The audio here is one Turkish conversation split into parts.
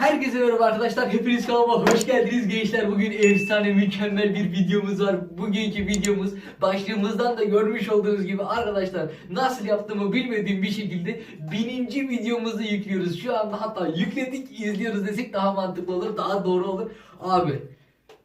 Herkese merhaba arkadaşlar. Hepiniz kanalıma hoş geldiniz gençler. Bugün efsane mükemmel bir videomuz var. Bugünkü videomuz başlığımızdan da görmüş olduğunuz gibi arkadaşlar nasıl yaptığımı bilmediğim bir şekilde bininci videomuzu yüklüyoruz. Şu anda hatta yükledik izliyoruz desek daha mantıklı olur daha doğru olur. Abi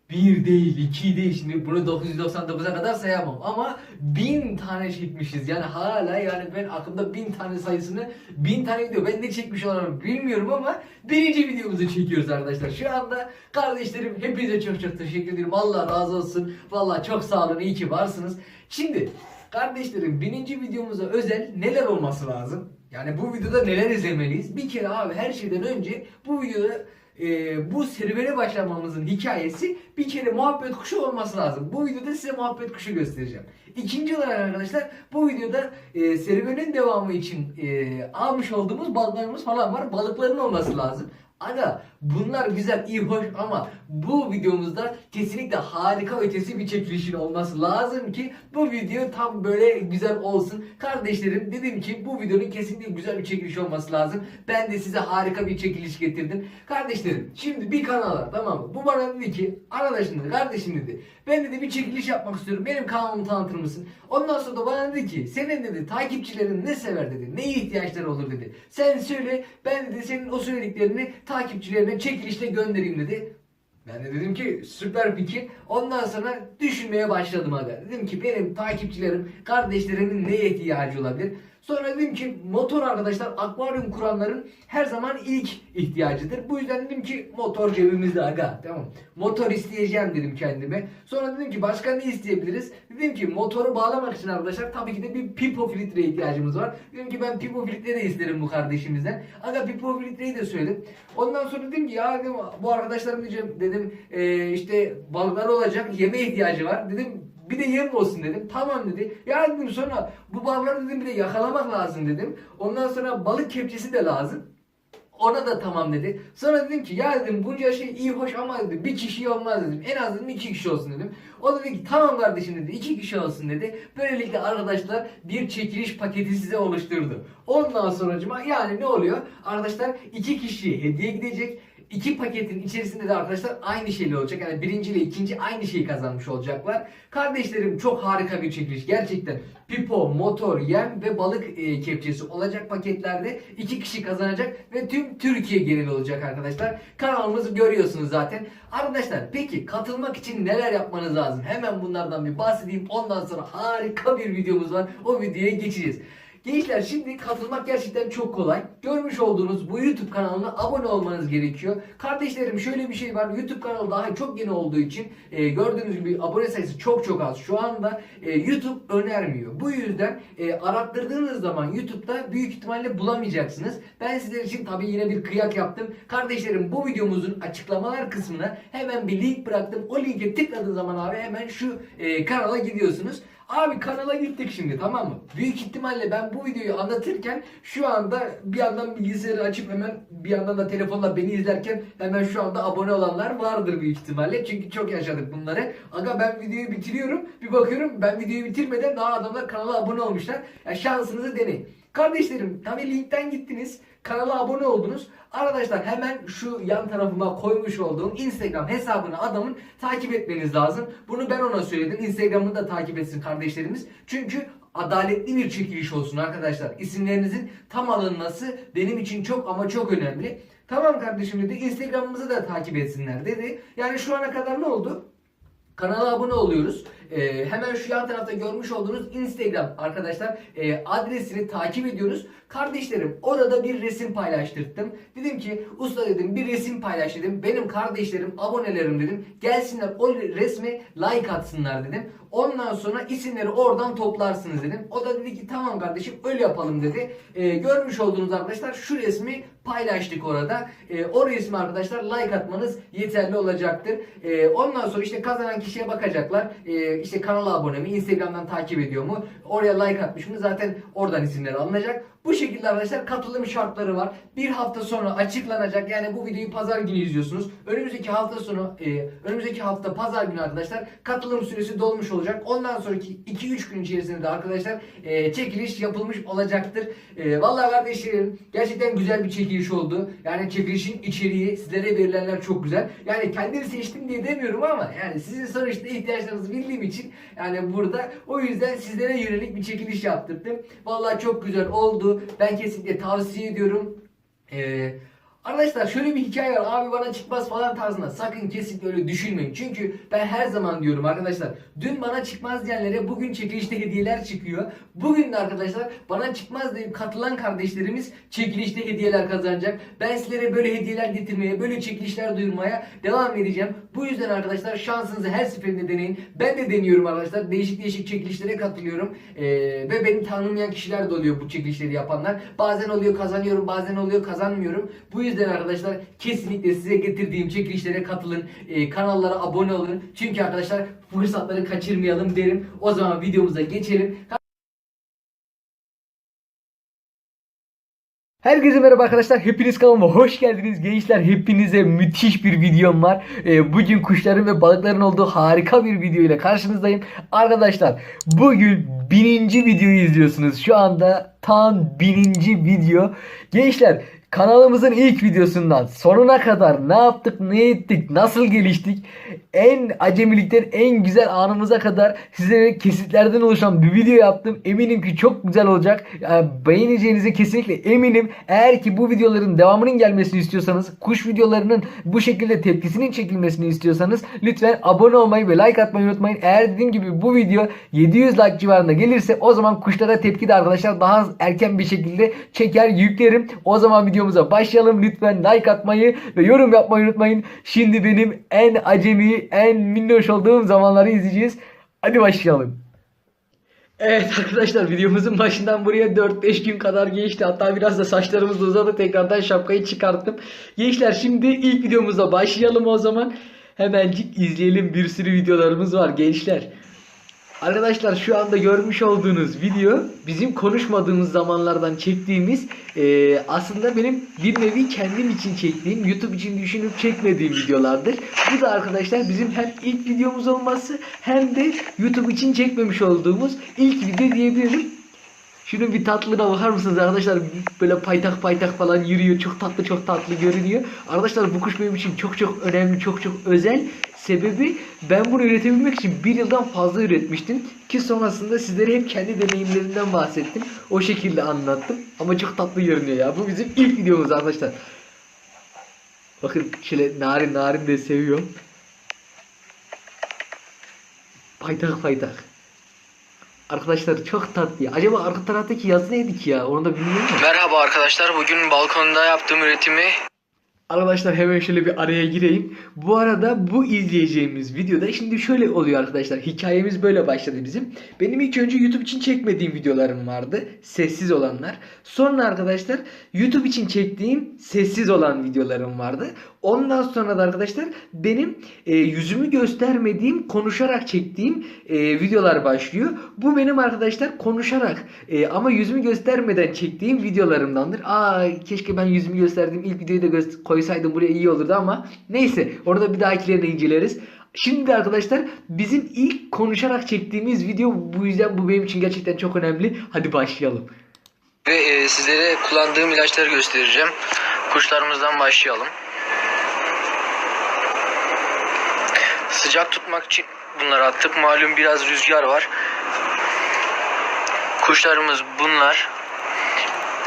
bir değil, iki değil. Şimdi bunu 999'a kadar sayamam. Ama bin tane çekmişiz. Yani hala yani ben aklımda bin tane sayısını bin tane video. Ben ne çekmiş olurum bilmiyorum ama birinci videomuzu çekiyoruz arkadaşlar. Şu anda kardeşlerim hepinize çok çok teşekkür ederim. Allah razı olsun. Vallahi çok sağ olun. iyi ki varsınız. Şimdi kardeşlerim bininci videomuza özel neler olması lazım? Yani bu videoda neler izlemeliyiz? Bir kere abi her şeyden önce bu videoda e, bu serüvene başlamamızın hikayesi bir kere muhabbet kuşu olması lazım. Bu videoda size muhabbet kuşu göstereceğim. İkinci olarak arkadaşlar bu videoda e, serüvenin devamı için e, almış olduğumuz balıklarımız falan var. Balıkların olması lazım. Aga bunlar güzel, iyi, hoş ama bu videomuzda kesinlikle harika ötesi bir çekilişin olması lazım ki bu video tam böyle güzel olsun. Kardeşlerim dedim ki bu videonun kesinlikle güzel bir çekiliş olması lazım. Ben de size harika bir çekiliş getirdim. Kardeşlerim şimdi bir kanal var tamam mı? Bu bana dedi ki arkadaşım dedi kardeşim dedi. Ben dedi bir çekiliş yapmak istiyorum. Benim kanalımı tanıtır mısın? Ondan sonra da bana dedi ki senin dedi takipçilerin ne sever dedi. Neye ihtiyaçları olur dedi. Sen söyle ben dedi senin o söylediklerini takipçilerine çekilişte göndereyim dedi. Ben de dedim ki süper fikir. Ondan sonra düşünmeye başladım aga. Dedim ki benim takipçilerim, kardeşlerimin neye ihtiyacı olabilir? Sonra dedim ki motor arkadaşlar akvaryum kuranların her zaman ilk ihtiyacıdır. Bu yüzden dedim ki motor cebimizde aga. Tamam. Motor isteyeceğim dedim kendime. Sonra dedim ki başka ne isteyebiliriz? Dedim ki motoru bağlamak için arkadaşlar tabii ki de bir pipo filtre ihtiyacımız var. Dedim ki ben pipo filtre de isterim bu kardeşimizden. Aga pipo filtreyi de söyledim. Ondan sonra dedim ki ya dedim, bu arkadaşlarım diyeceğim dedim e, işte balıklar olacak yeme ihtiyacı var. Dedim bir de yem olsun dedim. Tamam dedi. Ya dedim sonra bu balıkları dedim bir de yakalamak lazım dedim. Ondan sonra balık kepçesi de lazım. Ona da tamam dedi. Sonra dedim ki ya dedim bunca şey iyi hoş ama dedim bir kişi olmaz dedim. En az dedim iki kişi olsun dedim. O dedi ki tamam kardeşim dedi iki kişi olsun dedi. Böylelikle arkadaşlar bir çekiliş paketi size oluşturdu. Ondan sonracıma yani ne oluyor? Arkadaşlar iki kişiye hediye gidecek. İki paketin içerisinde de arkadaşlar aynı şeyle olacak. Yani birinci ile ikinci aynı şeyi kazanmış olacaklar. Kardeşlerim çok harika bir çekiliş. Gerçekten pipo, motor, yem ve balık e, kepçesi olacak paketlerde iki kişi kazanacak ve tüm Türkiye genel olacak arkadaşlar. Kanalımızı görüyorsunuz zaten. Arkadaşlar peki katılmak için neler yapmanız lazım? Hemen bunlardan bir bahsedeyim. Ondan sonra harika bir videomuz var. O videoya geçeceğiz. Gençler şimdi katılmak gerçekten çok kolay. Görmüş olduğunuz bu YouTube kanalına abone olmanız gerekiyor. Kardeşlerim şöyle bir şey var. YouTube kanalı daha çok yeni olduğu için e, gördüğünüz gibi abone sayısı çok çok az. Şu anda e, YouTube önermiyor. Bu yüzden e, arattırdığınız zaman YouTube'da büyük ihtimalle bulamayacaksınız. Ben sizler için tabii yine bir kıyak yaptım. Kardeşlerim bu videomuzun açıklamalar kısmına hemen bir link bıraktım. O linke tıkladığınız zaman abi hemen şu e, kanala gidiyorsunuz. Abi kanala gittik şimdi tamam mı? Büyük ihtimalle ben bu videoyu anlatırken şu anda bir yandan bilgisayarı açıp hemen bir yandan da telefonla beni izlerken hemen şu anda abone olanlar vardır büyük ihtimalle. Çünkü çok yaşadık bunları. Aga ben videoyu bitiriyorum. Bir bakıyorum ben videoyu bitirmeden daha adamlar kanala abone olmuşlar. Ya şansınızı deneyin. Kardeşlerim tabi linkten gittiniz. Kanala abone oldunuz. Arkadaşlar hemen şu yan tarafıma koymuş olduğum Instagram hesabını adamın takip etmeniz lazım. Bunu ben ona söyledim. Instagram'ını da takip etsin kardeşlerimiz. Çünkü adaletli bir çekiliş olsun arkadaşlar. İsimlerinizin tam alınması benim için çok ama çok önemli. Tamam kardeşim dedi. Instagram'ımızı da takip etsinler dedi. Yani şu ana kadar ne oldu? Kanala abone oluyoruz. Ee, hemen şu yan tarafta görmüş olduğunuz Instagram arkadaşlar e, adresini takip ediyoruz. Kardeşlerim orada bir resim paylaştırdım. Dedim ki usta dedim bir resim paylaş dedim. Benim kardeşlerim abonelerim dedim. Gelsinler o resme like atsınlar dedim. Ondan sonra isimleri oradan toplarsınız dedim. O da dedi ki tamam kardeşim öyle yapalım dedi. Ee, görmüş olduğunuz arkadaşlar şu resmi paylaştık orada. Ee, o resmi arkadaşlar like atmanız yeterli olacaktır. Ee, ondan sonra işte kazanan kişiye bakacaklar. Ee, işte kanala abone mi, Instagram'dan takip ediyor mu, oraya like atmış mı zaten oradan isimler alınacak. Bu şekilde arkadaşlar katılım şartları var. Bir hafta sonra açıklanacak. Yani bu videoyu pazar günü izliyorsunuz. Önümüzdeki hafta sonu e, önümüzdeki hafta pazar günü arkadaşlar katılım süresi dolmuş olacak. Ondan sonraki 2-3 gün içerisinde de arkadaşlar e, çekiliş yapılmış olacaktır. E, vallahi kardeşlerim gerçekten güzel bir çekiliş oldu. Yani çekilişin içeriği sizlere verilenler çok güzel. Yani kendimi seçtim diye demiyorum ama yani sizin sonuçta ihtiyaçlarınızı bildiğim için yani burada o yüzden sizlere yönelik bir çekiliş yaptırdım. Vallahi çok güzel oldu. Ben kesinlikle tavsiye ediyorum. Ee, arkadaşlar şöyle bir hikaye var. Abi bana çıkmaz falan tarzında. Sakın kesinlikle öyle düşünmeyin. Çünkü ben her zaman diyorum arkadaşlar. Dün bana çıkmaz diyenlere bugün çekilişte hediyeler çıkıyor. Bugün de arkadaşlar bana çıkmaz deyip katılan kardeşlerimiz çekilişte hediyeler kazanacak. Ben sizlere böyle hediyeler getirmeye, böyle çekilişler duyurmaya devam edeceğim. Bu yüzden arkadaşlar şansınızı her seferinde deneyin. Ben de deniyorum arkadaşlar. Değişik değişik çekilişlere katılıyorum. Ee, ve beni tanımayan kişiler de oluyor bu çekilişleri yapanlar. Bazen oluyor kazanıyorum, bazen oluyor kazanmıyorum. Bu yüzden arkadaşlar kesinlikle size getirdiğim çekilişlere katılın. Ee, kanallara abone olun. Çünkü arkadaşlar fırsatları kaçırmayalım derim. O zaman videomuza geçelim. Herkese merhaba arkadaşlar. Hepiniz kanalıma hoş geldiniz. Gençler hepinize müthiş bir videom var. Ee, bugün kuşların ve balıkların olduğu harika bir video ile karşınızdayım. Arkadaşlar bugün bininci videoyu izliyorsunuz. Şu anda tam bininci video. Gençler kanalımızın ilk videosundan sonuna kadar ne yaptık, ne ettik, nasıl geliştik, en acemilikten en güzel anımıza kadar sizlere kesitlerden oluşan bir video yaptım. Eminim ki çok güzel olacak. Yani beğeneceğinize kesinlikle eminim. Eğer ki bu videoların devamının gelmesini istiyorsanız, kuş videolarının bu şekilde tepkisinin çekilmesini istiyorsanız lütfen abone olmayı ve like atmayı unutmayın. Eğer dediğim gibi bu video 700 like civarında gelirse o zaman kuşlara tepki de arkadaşlar daha erken bir şekilde çeker yüklerim. O zaman videomuza başlayalım. Lütfen like atmayı ve yorum yapmayı unutmayın. Şimdi benim en acemi, en minnoş olduğum zamanları izleyeceğiz. Hadi başlayalım. Evet arkadaşlar videomuzun başından buraya 4-5 gün kadar geçti. Hatta biraz da saçlarımız uzadı. Tekrardan şapkayı çıkarttım. Gençler şimdi ilk videomuza başlayalım o zaman. Hemencik izleyelim. Bir sürü videolarımız var gençler. Arkadaşlar şu anda görmüş olduğunuz video bizim konuşmadığımız zamanlardan çektiğimiz eee, aslında benim bir nevi kendim için çektiğim YouTube için düşünüp çekmediğim videolardır. Bu da arkadaşlar bizim hem ilk videomuz olması hem de YouTube için çekmemiş olduğumuz ilk video diyebilirim. Şunun bir tatlılığına bakar mısınız arkadaşlar? Böyle paytak paytak falan yürüyor. Çok tatlı çok tatlı görünüyor. Arkadaşlar bu kuş benim için çok çok önemli, çok çok özel. Sebebi ben bunu üretebilmek için bir yıldan fazla üretmiştim. Ki sonrasında sizlere hep kendi deneyimlerimden bahsettim. O şekilde anlattım. Ama çok tatlı görünüyor ya. Bu bizim ilk videomuz arkadaşlar. Bakın şöyle narin narin de seviyorum. Paytak paytak. Arkadaşlar çok tatlı. Acaba arka taraftaki yazı neydi ki ya? Onu da bilmiyorum. Merhaba arkadaşlar. Bugün balkonda yaptığım üretimi Arkadaşlar hemen şöyle bir araya gireyim. Bu arada bu izleyeceğimiz videoda şimdi şöyle oluyor arkadaşlar. Hikayemiz böyle başladı bizim. Benim ilk önce YouTube için çekmediğim videolarım vardı. Sessiz olanlar. Sonra arkadaşlar YouTube için çektiğim sessiz olan videolarım vardı. Ondan sonra da arkadaşlar benim e, yüzümü göstermediğim, konuşarak çektiğim e, videolar başlıyor. Bu benim arkadaşlar konuşarak e, ama yüzümü göstermeden çektiğim videolarımdandır. Aa keşke ben yüzümü gösterdiğim ilk videoyu da göster- koysaydım buraya iyi olurdu ama neyse orada bir dahakilerini inceleriz. Şimdi arkadaşlar bizim ilk konuşarak çektiğimiz video bu yüzden bu benim için gerçekten çok önemli. Hadi başlayalım. ve e, sizlere kullandığım ilaçları göstereceğim. Kuşlarımızdan başlayalım. Sıcak tutmak için bunları attık. Malum biraz rüzgar var. Kuşlarımız bunlar.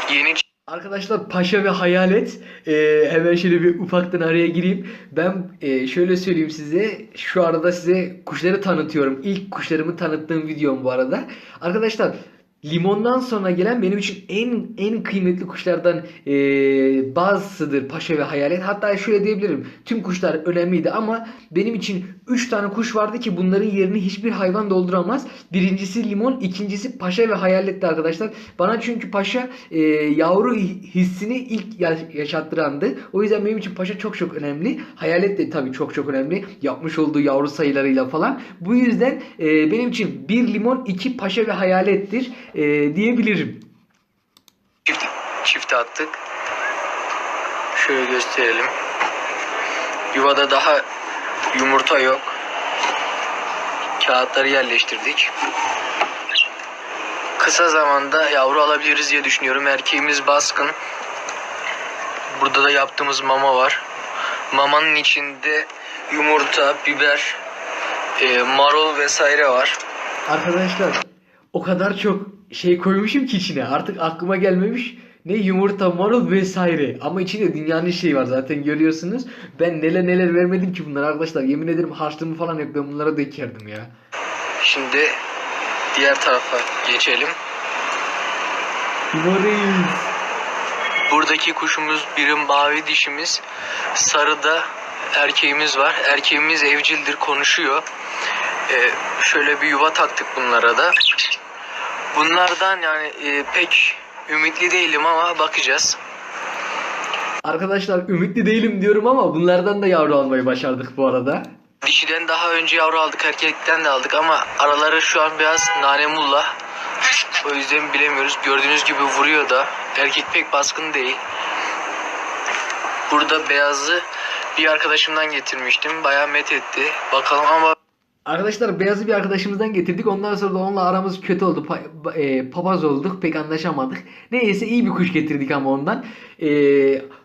Yeni Arkadaşlar Paşa ve Hayalet Ee, hemen şöyle bir ufaktan araya gireyim. Ben e, şöyle söyleyeyim size şu arada size kuşları tanıtıyorum. İlk kuşlarımı tanıttığım videom bu arada. Arkadaşlar limondan sonra gelen benim için en en kıymetli kuşlardan e, bazısıdır Paşa ve Hayalet. Hatta şöyle diyebilirim. Tüm kuşlar önemliydi ama benim için 3 tane kuş vardı ki bunların yerini hiçbir hayvan dolduramaz. Birincisi limon, ikincisi Paşa ve Hayalet'ti arkadaşlar. Bana çünkü Paşa e, yavru hissini ilk ya- yaşattırandı. O yüzden benim için Paşa çok çok önemli. Hayalet de tabii çok çok önemli. Yapmış olduğu yavru sayılarıyla falan. Bu yüzden e, benim için bir limon, iki Paşa ve Hayalet'tir e, diyebilirim. çifte attık. Şöyle gösterelim. Yuvada daha yumurta yok. Kağıtları yerleştirdik. Kısa zamanda yavru alabiliriz diye düşünüyorum. Erkeğimiz baskın. Burada da yaptığımız mama var. Mamanın içinde yumurta, biber, e, marul vesaire var. Arkadaşlar o kadar çok şey koymuşum ki içine artık aklıma gelmemiş. Ne yumurta, marul vesaire. Ama içinde dünyanın şeyi var zaten görüyorsunuz. Ben neler neler vermedim ki bunlar arkadaşlar. Yemin ederim harçlığımı falan yok. Ben bunlara da ekerdim ya. Şimdi diğer tarafa geçelim. Yuvarıyız. Buradaki kuşumuz biri mavi dişimiz, sarıda erkeğimiz var. Erkeğimiz evcildir, konuşuyor. Ee, şöyle bir yuva taktık bunlara da. Bunlardan yani e, pek ümitli değilim ama bakacağız. Arkadaşlar ümitli değilim diyorum ama bunlardan da yavru almayı başardık bu arada. Dişiden daha önce yavru aldık, erkekten de aldık ama araları şu an biraz nanemulla. O yüzden bilemiyoruz. Gördüğünüz gibi vuruyor da. Erkek pek baskın değil. Burada beyazı bir arkadaşımdan getirmiştim. Bayağı met etti. Bakalım ama Arkadaşlar beyazı bir arkadaşımızdan getirdik. Ondan sonra da onunla aramız kötü oldu. Pa- e, papaz olduk. Pek anlaşamadık. Neyse iyi bir kuş getirdik ama ondan. E,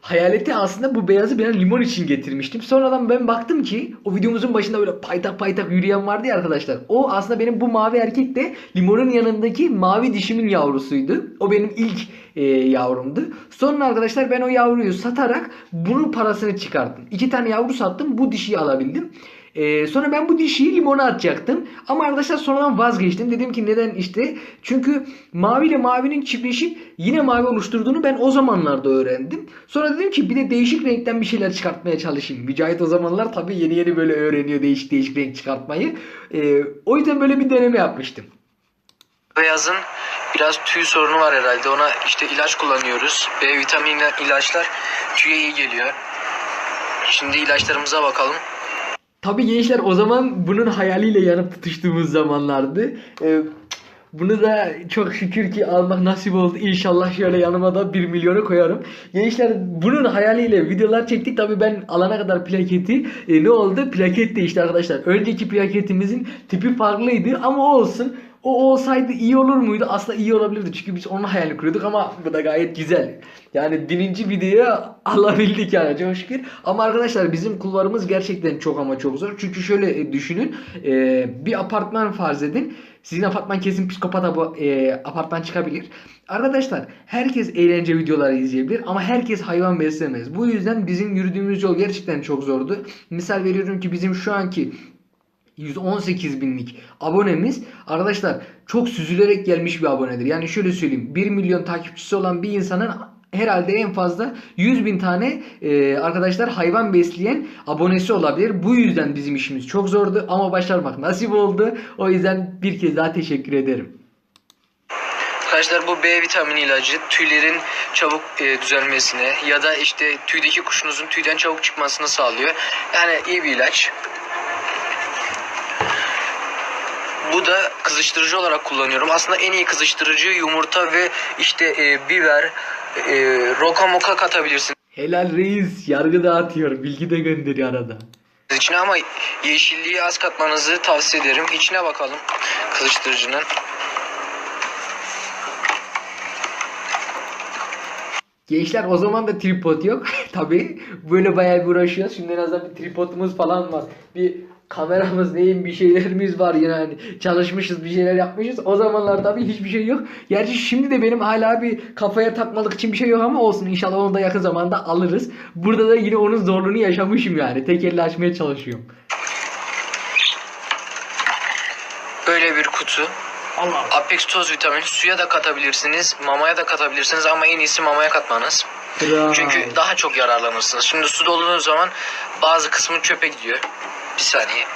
hayaleti aslında bu beyazı ben limon için getirmiştim. Sonradan ben baktım ki o videomuzun başında böyle paytak paytak yürüyen vardı ya arkadaşlar. O aslında benim bu mavi erkek de limonun yanındaki mavi dişimin yavrusuydu. O benim ilk e, yavrumdu. Sonra arkadaşlar ben o yavruyu satarak bunun parasını çıkarttım. İki tane yavru sattım. Bu dişiyi alabildim. Ee, sonra ben bu dişiyi limona atacaktım. Ama arkadaşlar sonradan vazgeçtim. Dedim ki neden işte. Çünkü mavi ile mavinin çiftleşip yine mavi oluşturduğunu ben o zamanlarda öğrendim. Sonra dedim ki bir de değişik renkten bir şeyler çıkartmaya çalışayım. Mücahit o zamanlar tabii yeni yeni böyle öğreniyor değişik değişik renk çıkartmayı. Ee, o yüzden böyle bir deneme yapmıştım. beyazın biraz tüy sorunu var herhalde. Ona işte ilaç kullanıyoruz. B vitamini ilaçlar tüye iyi geliyor. Şimdi ilaçlarımıza bakalım. Tabii gençler o zaman bunun hayaliyle yanıp tutuştuğumuz zamanlardı. Ee, bunu da çok şükür ki almak nasip oldu. İnşallah şöyle yanıma da 1 milyonu koyarım. Gençler bunun hayaliyle videolar çektik. Tabii ben alana kadar plaketi e, ne oldu? Plaket değişti arkadaşlar. Önceki plaketimizin tipi farklıydı ama olsun. O olsaydı iyi olur muydu? Aslında iyi olabilirdi. Çünkü biz onun hayalini kuruyorduk ama bu da gayet güzel. Yani bininci videoya alabildik yani çok şükür. Ama arkadaşlar bizim kulvarımız gerçekten çok ama çok zor. Çünkü şöyle e, düşünün. e, bir apartman farz edin. Sizin apartman kesin psikopata bu e, apartman çıkabilir. Arkadaşlar herkes eğlence videoları izleyebilir ama herkes hayvan beslemez. Bu yüzden bizim yürüdüğümüz yol gerçekten çok zordu. Misal veriyorum ki bizim şu anki 118 binlik abonemiz arkadaşlar çok süzülerek gelmiş bir abonedir. Yani şöyle söyleyeyim 1 milyon takipçisi olan bir insanın herhalde en fazla 100 bin tane e, arkadaşlar hayvan besleyen abonesi olabilir. Bu yüzden bizim işimiz çok zordu ama başarmak nasip oldu. O yüzden bir kez daha teşekkür ederim. Arkadaşlar bu B vitamini ilacı tüylerin çabuk e, düzelmesine ya da işte tüydeki kuşunuzun tüyden çabuk çıkmasını sağlıyor. Yani iyi bir ilaç. Bu da kızıştırıcı olarak kullanıyorum. Aslında en iyi kızıştırıcı yumurta ve işte e, biber, e, roka moka katabilirsiniz Helal reis yargı dağıtıyor bilgi de gönderiyor arada. içine ama yeşilliği az katmanızı tavsiye ederim. İçine bakalım kızıştırıcının. Gençler o zaman da tripod yok. Tabi böyle bayağı bir uğraşıyoruz. Şimdi en azından bir tripodumuz falan var. Bir kameramız neyim bir şeylerimiz var yani çalışmışız bir şeyler yapmışız. O zamanlar tabi hiçbir şey yok. Gerçi şimdi de benim hala bir kafaya takmalık için bir şey yok ama olsun inşallah onu da yakın zamanda alırız. Burada da yine onun zorluğunu yaşamışım yani. Tek elle açmaya çalışıyorum. Böyle bir kutu. Allah Apex toz vitamin suya da katabilirsiniz, mamaya da katabilirsiniz ama en iyisi mamaya katmanız. Kral. Çünkü daha çok yararlanırsınız. Şimdi su dolduğu zaman bazı kısmı çöpe gidiyor. Bir saniye.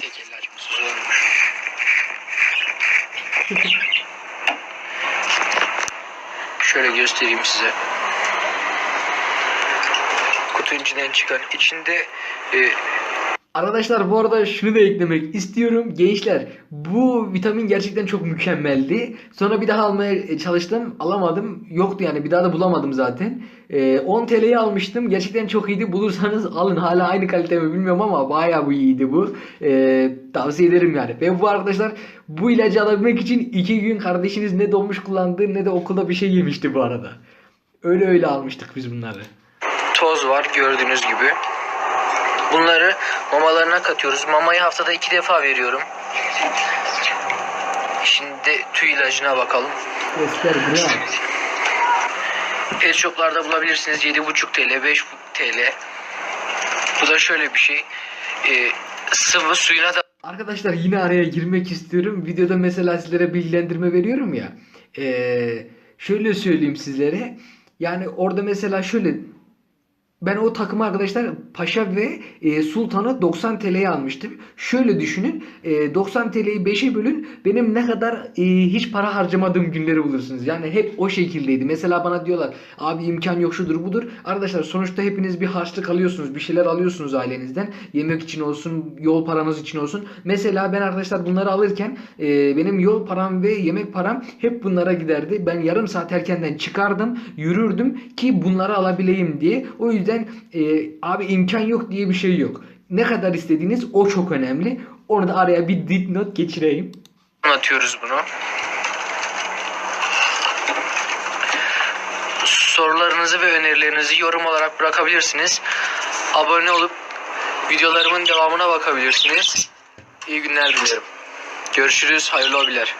Tek elle açması zormuş. Şöyle göstereyim size. Kutunun içinden çıkan içinde e, Arkadaşlar bu arada şunu da eklemek istiyorum. Gençler bu vitamin gerçekten çok mükemmeldi. Sonra bir daha almaya çalıştım. Alamadım. Yoktu yani bir daha da bulamadım zaten. Ee, 10 TL'ye almıştım. Gerçekten çok iyiydi. Bulursanız alın. Hala aynı kalite mi bilmiyorum ama bayağı bu iyiydi bu. Ee, tavsiye ederim yani. Ve bu arkadaşlar bu ilacı alabilmek için 2 gün kardeşiniz ne donmuş kullandı ne de okulda bir şey yemişti bu arada. Öyle öyle almıştık biz bunları. Toz var gördüğünüz gibi. Bunları mamalarına katıyoruz. Mamayı haftada iki defa veriyorum. Şimdi tüy ilacına bakalım. Pet shoplarda bulabilirsiniz 7,5 TL, 5 TL. Bu da şöyle bir şey. Ee, sıvı suyuna da Arkadaşlar yine araya girmek istiyorum. Videoda mesela sizlere bilgilendirme veriyorum ya. Ee, şöyle söyleyeyim sizlere. Yani orada mesela şöyle ben o takımı arkadaşlar Paşa ve e, Sultan'ı 90 TL'ye almıştım. Şöyle düşünün. e, 90 TL'yi 5'e bölün. Benim ne kadar e, hiç para harcamadığım günleri bulursunuz. Yani hep o şekildeydi. Mesela bana diyorlar abi imkan yok şudur budur. Arkadaşlar sonuçta hepiniz bir harçlık alıyorsunuz. Bir şeyler alıyorsunuz ailenizden. Yemek için olsun, yol paranız için olsun. Mesela ben arkadaşlar bunları alırken e, benim yol param ve yemek param hep bunlara giderdi. Ben yarım saat erkenden çıkardım, yürürdüm ki bunları alabileyim diye. O yüzden e, abi imkan yok diye bir şey yok. Ne kadar istediğiniz o çok önemli. Onu da araya bir dipnot geçireyim. anlatıyoruz bunu. Sorularınızı ve önerilerinizi yorum olarak bırakabilirsiniz. Abone olup videolarımın devamına bakabilirsiniz. İyi günler dilerim. Görüşürüz. Hayırlı hobiler.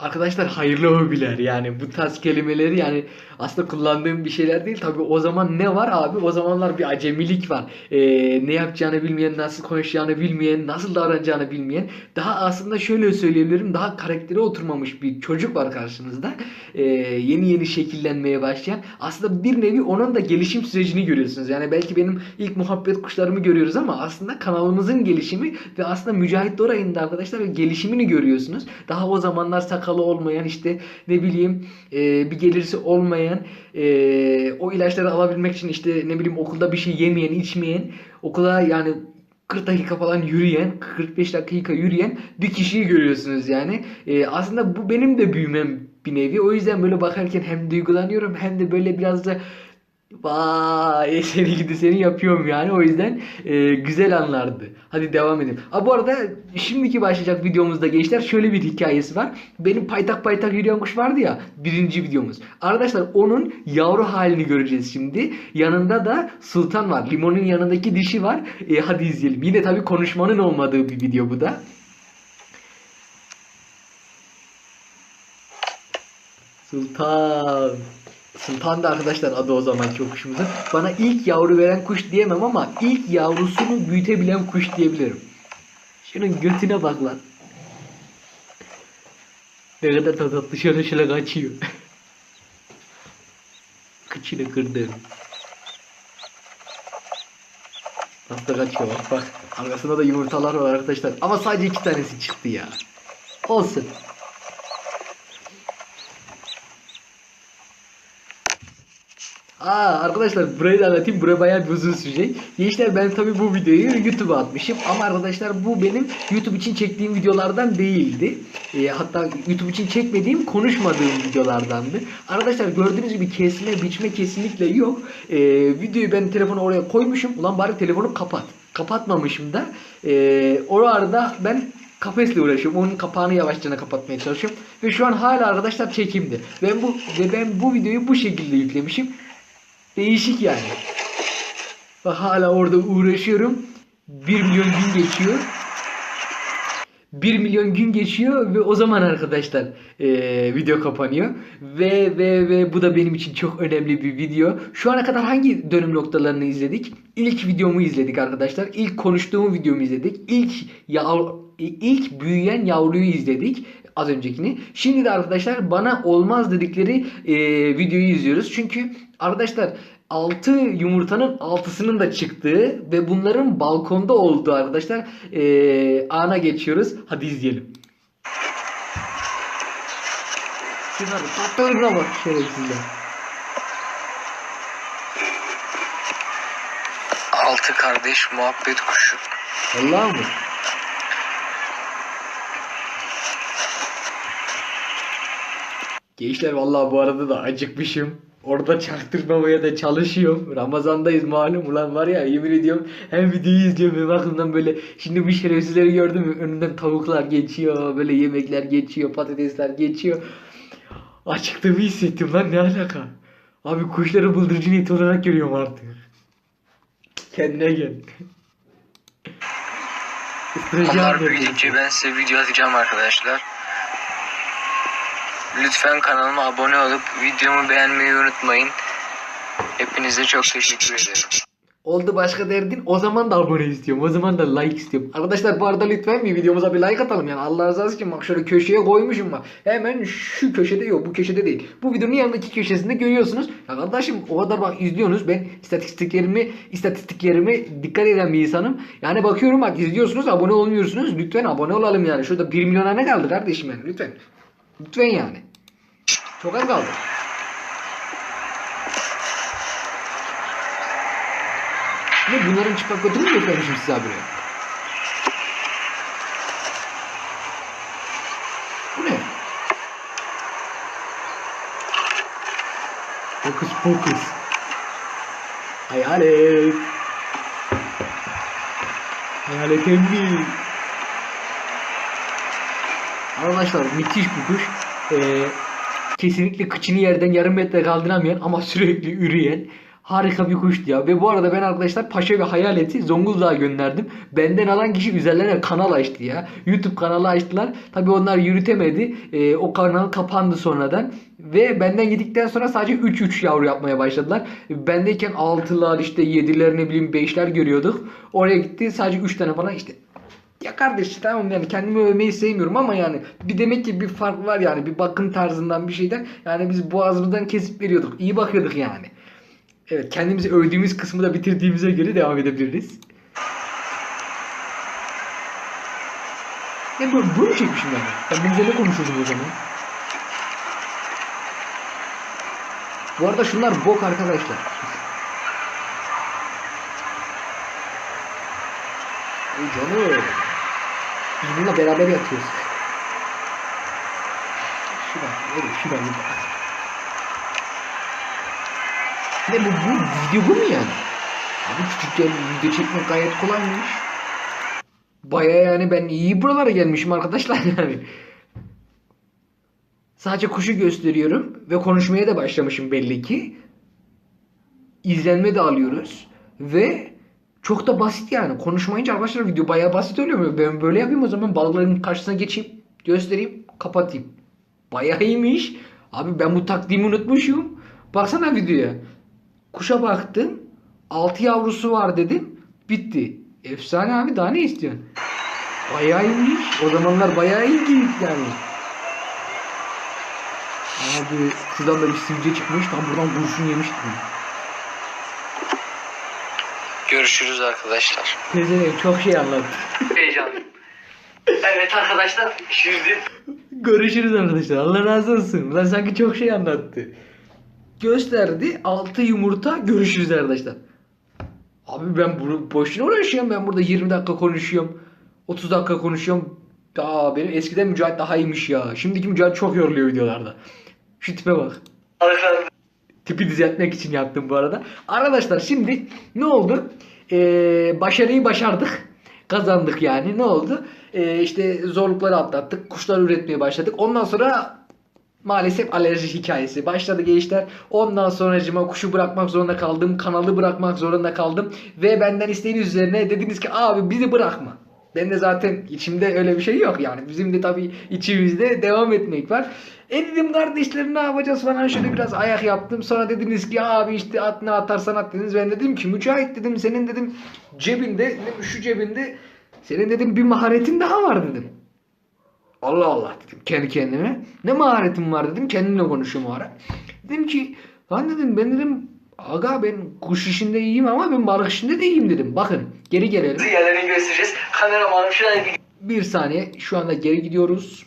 Arkadaşlar hayırlı hobiler. Yani bu tarz kelimeleri yani aslında kullandığım bir şeyler değil. Tabi o zaman ne var abi? O zamanlar bir acemilik var. Ee, ne yapacağını bilmeyen nasıl konuşacağını bilmeyen nasıl davranacağını bilmeyen daha aslında şöyle söyleyebilirim daha karaktere oturmamış bir çocuk var karşınızda Ee, yeni yeni şekillenmeye başlayan aslında bir nevi onun da gelişim sürecini görüyorsunuz. Yani belki benim ilk muhabbet kuşlarımı görüyoruz ama aslında kanalımızın gelişimi ve aslında Mücahit Doray'ın da arkadaşlar gelişimini görüyorsunuz. Daha o zamanlar sakalı olmayan işte ne bileyim e, bir gelirsi olmayan e, o ilaçları alabilmek için işte ne bileyim okulda bir şey yemeyen içmeyen okula yani 40 dakika falan yürüyen 45 dakika yürüyen bir kişiyi görüyorsunuz yani. E, aslında bu benim de büyümem bir nevi. O yüzden böyle bakarken hem duygulanıyorum hem de böyle biraz da Vay seni gidi seni yapıyorum yani o yüzden e, güzel anlardı. Hadi devam edelim. Ha bu arada şimdiki başlayacak videomuzda gençler şöyle bir hikayesi var. Benim paytak paytak yürüyen kuş vardı ya birinci videomuz. Arkadaşlar onun yavru halini göreceğiz şimdi. Yanında da sultan var. Limonun yanındaki dişi var. E, hadi izleyelim. Yine tabii konuşmanın olmadığı bir video bu da. Sultan. Sultan da arkadaşlar adı o zamanki o kuşumuzun. Bana ilk yavru veren kuş diyemem ama ilk yavrusunu büyütebilen kuş diyebilirim. Şunun götüne bak lan. Ne kadar da tatlı şöyle şöyle kaçıyor. Kıçını kırdım. Nasıl kaçıyor bak bak. Arkasında da yumurtalar var arkadaşlar. Ama sadece iki tanesi çıktı ya. Olsun. Aa arkadaşlar burayı da anlatayım. Buraya bayağı bir uzun sürecek. Gençler ben tabii bu videoyu YouTube'a atmışım. Ama arkadaşlar bu benim YouTube için çektiğim videolardan değildi. Ee, hatta YouTube için çekmediğim, konuşmadığım videolardandı. Arkadaşlar gördüğünüz gibi kesme, biçme kesinlikle yok. Ee, videoyu ben telefonu oraya koymuşum. Ulan bari telefonu kapat. Kapatmamışım da. Ee, o arada ben kafesle uğraşıyorum. Onun kapağını yavaşça kapatmaya çalışıyorum. Ve şu an hala arkadaşlar çekimde. Ben bu ve ben bu videoyu bu şekilde yüklemişim. Değişik yani. Bak hala orada uğraşıyorum. 1 milyon gün geçiyor. 1 milyon gün geçiyor ve o zaman arkadaşlar eee, video kapanıyor. Ve ve ve bu da benim için çok önemli bir video. Şu ana kadar hangi dönüm noktalarını izledik? İlk videomu izledik arkadaşlar. İlk konuştuğum videomu izledik. İlk yav ilk büyüyen yavruyu izledik az öncekini. Şimdi de arkadaşlar bana olmaz dedikleri eee, videoyu izliyoruz. Çünkü arkadaşlar 6 yumurtanın 6'sının da çıktığı ve bunların balkonda olduğu arkadaşlar eee, ana geçiyoruz. Hadi izleyelim. Şunlar tatlılığına bak şerefsizler. Altı kardeş muhabbet kuşu. Vallahi mı? Gençler vallahi bu arada da acıkmışım. Orada çaktırmamaya da çalışıyorum. Ramazandayız malum ulan var ya yemin ediyorum hem videoyu izliyorum hem aklımdan böyle şimdi bu şerefsizleri gördüm mü önünden tavuklar geçiyor böyle yemekler geçiyor patatesler geçiyor. Acıktığımı hissettim lan ne alaka? Abi kuşları bıldırcın eti olarak görüyorum artık. Kendine gel. Onlar büyüdükçe ben size video atacağım arkadaşlar. Lütfen kanalıma abone olup videomu beğenmeyi unutmayın. Hepinize çok teşekkür ederim. Oldu başka derdin. O zaman da abone istiyorum. O zaman da like istiyorum. Arkadaşlar bu arada lütfen bir videomuza bir like atalım. Yani Allah razı olsun bak şöyle köşeye koymuşum bak. Hemen şu köşede yok. Bu köşede değil. Bu videonun yanındaki köşesinde görüyorsunuz. Ya kardeşim o kadar bak izliyorsunuz. Ben istatistiklerimi istatistiklerimi dikkat eden bir insanım. Yani bakıyorum bak izliyorsunuz abone olmuyorsunuz. Lütfen abone olalım yani. Şurada 1 milyona ne kaldı kardeşim yani lütfen. Lütfen yani. Çok az kaldı. Ne bunların çıplak götünü mü göstermişim size abi? Bu ne? Fokus fokus. Hayalet. Hayalet emmi. Arkadaşlar müthiş bir kuş. Ee, kesinlikle kıçını yerden yarım metre kaldıramayan ama sürekli üreyen harika bir kuştu ya. Ve bu arada ben arkadaşlar Paşa ve Hayalet'i Zonguldak'a gönderdim. Benden alan kişi üzerlerine kanal açtı ya. YouTube kanalı açtılar. Tabi onlar yürütemedi. Ee, o kanal kapandı sonradan. Ve benden gittikten sonra sadece 3-3 yavru yapmaya başladılar. Bendeyken 6'lar işte 7'ler ne bileyim 5'ler görüyorduk. Oraya gitti sadece 3 tane falan işte ya kardeş tamam yani kendimi övmeyi sevmiyorum ama yani bir demek ki bir fark var yani bir bakım tarzından bir şeyden yani biz boğazımızdan kesip veriyorduk iyi bakıyorduk yani. Evet kendimizi övdüğümüz kısmı da bitirdiğimize göre devam edebiliriz. Ne böyle, böyle çekmişim yani. Ben bunun üzerine konuşuyordum o zaman. Bu arada şunlar bok arkadaşlar. Canım. Biz bununla beraber yatıyoruz. Şuradan, öyle şuradan bir bak. Ne bu, bu video bu mu yani? Abi küçükken video çekmek gayet kolaymış. Baya yani ben iyi buralara gelmişim arkadaşlar yani. Sadece kuşu gösteriyorum ve konuşmaya da başlamışım belli ki. İzlenme de alıyoruz ve çok da basit yani. Konuşmayınca arkadaşlar video bayağı basit oluyor. Ben böyle yapayım o zaman balıkların karşısına geçeyim, göstereyim, kapatayım. Bayağı iyiymiş. Abi ben bu taktiğimi unutmuşum. Baksana videoya. Kuşa baktım. 6 yavrusu var dedim. Bitti. Efsane abi daha ne istiyorsun? Bayağı iyiymiş. O zamanlar bayağı iyiydik yani. Abi şuradan da bir sivilce çıkmış. Tam buradan kurşun yemiştim. Görüşürüz arkadaşlar. Teyze çok şey anlattı. Heyecanlıyım. Evet arkadaşlar şimdi Görüşürüz arkadaşlar. Allah razı olsun. Ulan sanki çok şey anlattı. Gösterdi. Altı yumurta. Görüşürüz arkadaşlar. Abi ben bunu boşuna uğraşıyorum. Ben burada 20 dakika konuşuyorum. 30 dakika konuşuyorum. Aa benim eskiden Mücahit daha iyiymiş ya. Şimdiki Mücahit çok yoruluyor videolarda. Şu tipe bak. Tipi düzeltmek için yaptım bu arada. Arkadaşlar şimdi ne oldu? Ee, başarıyı başardık. Kazandık yani. Ne oldu? Ee, işte zorlukları atlattık. Kuşlar üretmeye başladık. Ondan sonra maalesef alerji hikayesi başladı gençler. Ondan sonra kuşu bırakmak zorunda kaldım. Kanalı bırakmak zorunda kaldım. Ve benden isteğiniz üzerine dediniz ki abi bizi bırakma. Ben de zaten içimde öyle bir şey yok yani. Bizim de tabii içimizde devam etmek var. E dedim kardeşlerim ne yapacağız falan şöyle biraz ayak yaptım. Sonra dediniz ki abi işte at ne atarsan at dediniz. Ben dedim ki Mücahit dedim senin dedim cebinde dedim, şu cebinde senin dedim bir maharetin daha var dedim. Allah Allah dedim kendi kendime. Ne maharetim var dedim kendimle konuşuyorum o ara. Dedim ki lan dedim ben dedim aga ben kuş işinde iyiyim ama ben balık işinde de iyiyim dedim. Bakın geri gelelim. yerlerini göstereceğiz. Kameramanım şuraya bir Bir saniye şu anda geri gidiyoruz.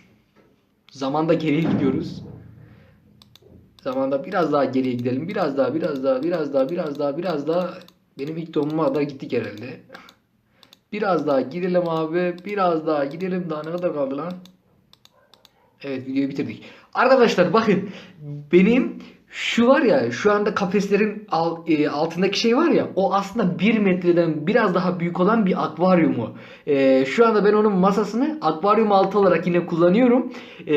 Zamanda geriye gidiyoruz. Zamanda biraz daha geriye gidelim. Biraz daha, biraz daha, biraz daha, biraz daha, biraz daha. Benim ilk doğumuma kadar gittik herhalde. Biraz daha gidelim abi. Biraz daha gidelim. Daha ne kadar kaldı lan? Evet videoyu bitirdik. Arkadaşlar bakın benim şu var ya şu anda kafeslerin e, altındaki şey var ya o aslında 1 metreden biraz daha büyük olan bir akvaryumu. E, şu anda ben onun masasını akvaryum altı olarak yine kullanıyorum. E,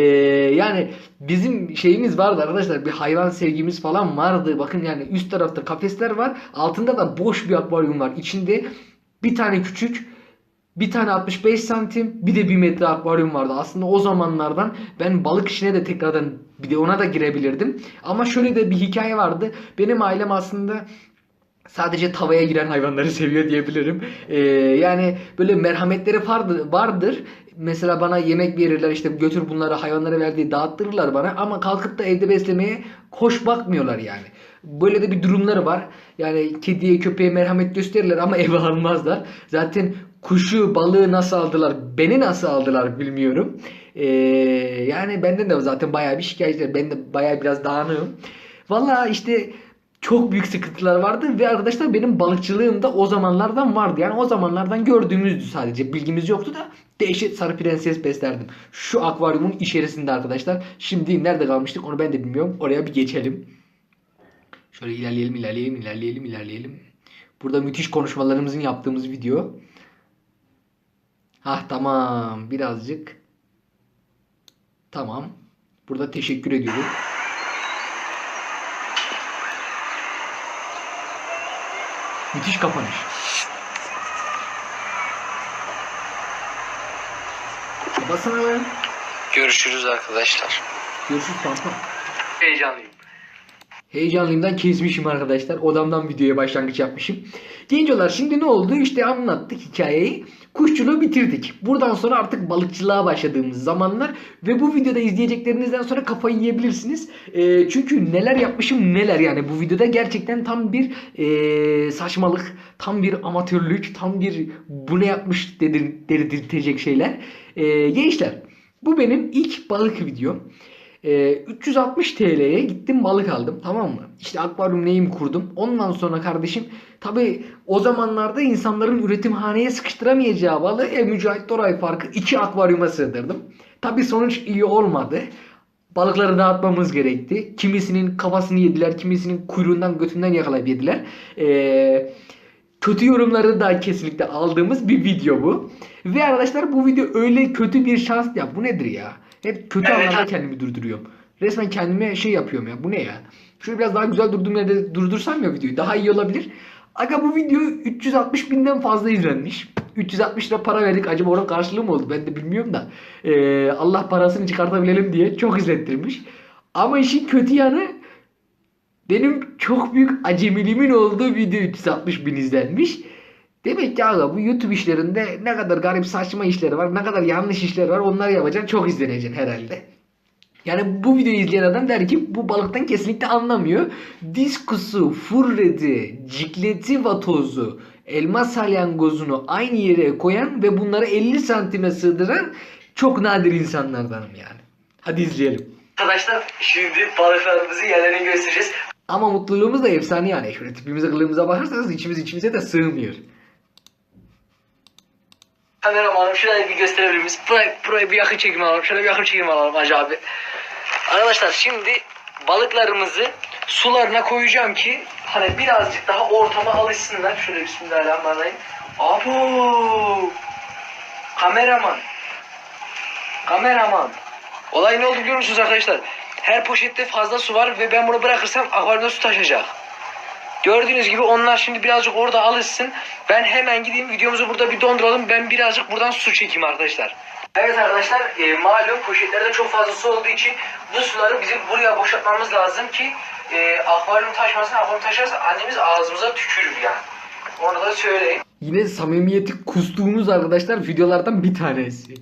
yani bizim şeyimiz vardı arkadaşlar bir hayvan sevgimiz falan vardı. Bakın yani üst tarafta kafesler var altında da boş bir akvaryum var. İçinde bir tane küçük bir tane 65 santim bir de 1 metre akvaryum vardı. Aslında o zamanlardan ben balık işine de tekrardan bir de ona da girebilirdim. Ama şöyle de bir hikaye vardı. Benim ailem aslında sadece tavaya giren hayvanları seviyor diyebilirim. Ee, yani böyle merhametleri vardır, vardır. Mesela bana yemek verirler işte götür bunları hayvanlara verdiği dağıttırırlar bana ama kalkıp da evde beslemeye hoş bakmıyorlar yani. Böyle de bir durumları var. Yani kediye köpeğe merhamet gösterirler ama eve almazlar. Zaten kuşu balığı nasıl aldılar beni nasıl aldılar bilmiyorum. Ee, yani benden de zaten bayağı bir şikayetler. Ben de bayağı biraz dağınığım. Valla işte çok büyük sıkıntılar vardı ve arkadaşlar benim balıkçılığım da o zamanlardan vardı. Yani o zamanlardan gördüğümüzdü sadece. Bilgimiz yoktu da dehşet sarı prenses beslerdim. Şu akvaryumun içerisinde arkadaşlar. Şimdi nerede kalmıştık onu ben de bilmiyorum. Oraya bir geçelim. Şöyle ilerleyelim, ilerleyelim, ilerleyelim, ilerleyelim. Burada müthiş konuşmalarımızın yaptığımız video. Hah tamam. Birazcık. Tamam. Burada teşekkür ediyorum. Müthiş kapanış. Basın hemen. Görüşürüz arkadaşlar. Görüşürüz pampa. Heyecanlıyım. Heyecanlıyımdan kesmişim arkadaşlar. Odamdan videoya başlangıç yapmışım. Gencolar şimdi ne oldu? İşte anlattık hikayeyi. Kuşçuluğu bitirdik. Buradan sonra artık balıkçılığa başladığımız zamanlar ve bu videoda izleyeceklerinizden sonra kafayı yiyebilirsiniz. Ee, çünkü neler yapmışım neler yani bu videoda gerçekten tam bir ee, saçmalık, tam bir amatörlük, tam bir bu ne yapmış dedir, şeyler. Ee, gençler bu benim ilk balık videom. Ee, 360 TL'ye gittim balık aldım tamam mı? İşte akvaryum neyim kurdum. Ondan sonra kardeşim tabi o zamanlarda insanların üretimhaneye sıkıştıramayacağı balığı ev mücahit doray farkı iki akvaryuma sığdırdım. Tabi sonuç iyi olmadı. Balıkları dağıtmamız gerekti. Kimisinin kafasını yediler, kimisinin kuyruğundan götünden yakalayıp yediler. Ee, kötü yorumları da kesinlikle aldığımız bir video bu. Ve arkadaşlar bu video öyle kötü bir şans ya bu nedir ya? Hep kötü Evet. anlamda kendimi durduruyorum. Resmen kendime şey yapıyorum ya bu ne ya? Şöyle biraz daha güzel durduğum yerde durdursam ya videoyu daha iyi olabilir. Aga bu video 360 binden fazla izlenmiş. 360 lira para verdik. Acaba onun karşılığı mı oldu? Ben de bilmiyorum da. Ee, Allah parasını çıkartabilelim diye çok izlettirmiş. Ama işin kötü yanı benim çok büyük acemiliğimin olduğu video 360 bin izlenmiş. Demek ki aga bu YouTube işlerinde ne kadar garip saçma işler var, ne kadar yanlış işler var onları yapacaksın çok izleneceksin herhalde. Yani bu videoyu izleyen adam der ki bu balıktan kesinlikle anlamıyor. Diskusu, furredi, cikleti vatozu, elma salyangozunu aynı yere koyan ve bunları 50 santime sığdıran çok nadir insanlardanım yani. Hadi izleyelim. Arkadaşlar şimdi balıklarımızı yerlerini göstereceğiz. Ama mutluluğumuz da efsane yani. Şöyle tipimize kılığımıza bakarsanız içimiz içimize de sığmıyor. Kameramanım şurayı bir gösterebilir miyiz? Burayı, burayı bir yakın çekim alalım. Şöyle bir yakın çekim alalım Hacı abi. Arkadaşlar şimdi balıklarımızı sularına koyacağım ki hani birazcık daha ortama alışsınlar. Şöyle bismillahirrahmanirrahim. Abo! Kameraman. Kameraman. Olay ne oldu biliyor musunuz arkadaşlar? Her poşette fazla su var ve ben bunu bırakırsam akvaryumda su taşacak. Gördüğünüz gibi onlar şimdi birazcık orada alışsın. Ben hemen gideyim videomuzu burada bir donduralım. Ben birazcık buradan su çekeyim arkadaşlar. Evet arkadaşlar e, malum poşetlerde çok fazla su olduğu için bu suları bizim buraya boşaltmamız lazım ki e, akvaryum taşmasın. Akvaryum taşarsa annemiz ağzımıza tükürür yani. Onu da söyleyeyim. Yine samimiyeti kustuğumuz arkadaşlar videolardan bir tanesi.